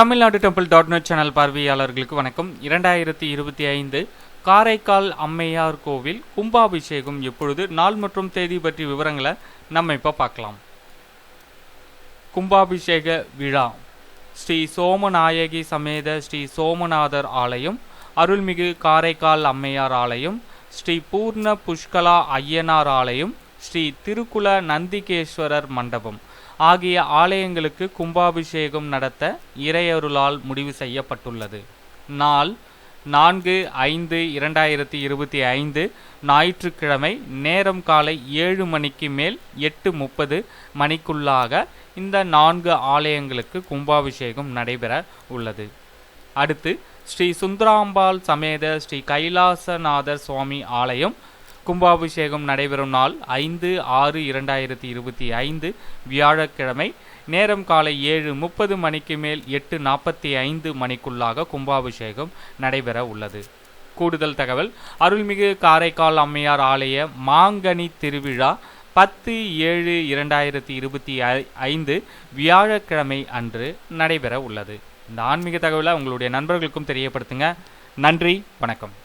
Tamil Nadu temple dot net channel பார்வையாளர்களுக்கு வணக்கம். இரண்டாயிரத்தி இருபத்தி ஐந்து காரைக்கால் அம்மையார் கோவில் கும்பாபிஷேகம் எப்பொழுது நாள் மற்றும் தேதி பற்றிய விவரங்களை நம்ம இப்போ பார்க்கலாம். கும்பாபிஷேக விழா. ஸ்ரீ சோமநாயகி சமேத ஸ்ரீ சோமநாதர் ஆலயம் அருள்மிகு காரைக்கால் அம்மையார் ஆலயம் ஸ்ரீ பூர்ண புஷ்கலா ஐயனார் ஆலயம் ஸ்ரீ திருக்குல நந்திகேஸ்வரர் மண்டபம். ஆகிய ஆலயங்களுக்கு கும்பாபிஷேகம் நடத்த இறையருளால் முடிவு செய்யப்பட்டுள்ளது. நாள் நான்கு ஐந்து இரண்டாயிரத்தி இருபத்தி ஐந்து ஞாயிற்றுக்கிழமை நேரம் காலை ஏழு மணிக்கு மேல் எட்டு முப்பது மணிக்குள்ளாக இந்த நான்கு ஆலயங்களுக்கு கும்பாபிஷேகம் நடைபெற உள்ளது. அடுத்து ஸ்ரீ சுந்தராம்பாள் சமேத ஸ்ரீ கைலாசநாதர் சுவாமி ஆலயம் கும்பாபிஷேகம் நடைபெறும் நாள் ஐந்து ஆறு இரண்டாயிரத்தி இருபத்தி ஐந்து வியாழக்கிழமை. நேரம் காலை ஏழு முப்பது மணிக்கு மேல் எட்டு நாற்பத்தி ஐந்து மணிக்குள்ளாக கும்பாபிஷேகம் நடைபெற உள்ளது. கூடுதல் தகவல் அருள்மிகு காரைக்கால் அம்மையார் ஆலய மாங்கனி திருவிழா பத்து ஏழு இரண்டாயிரத்தி இருபத்தி ஐந்து வியாழக்கிழமை அன்று நடைபெற உள்ளது. இந்த ஆன்மீக தகவலை உங்களுடைய நண்பர்களுக்கும் தெரியப்படுத்துங்க. நன்றி வணக்கம்.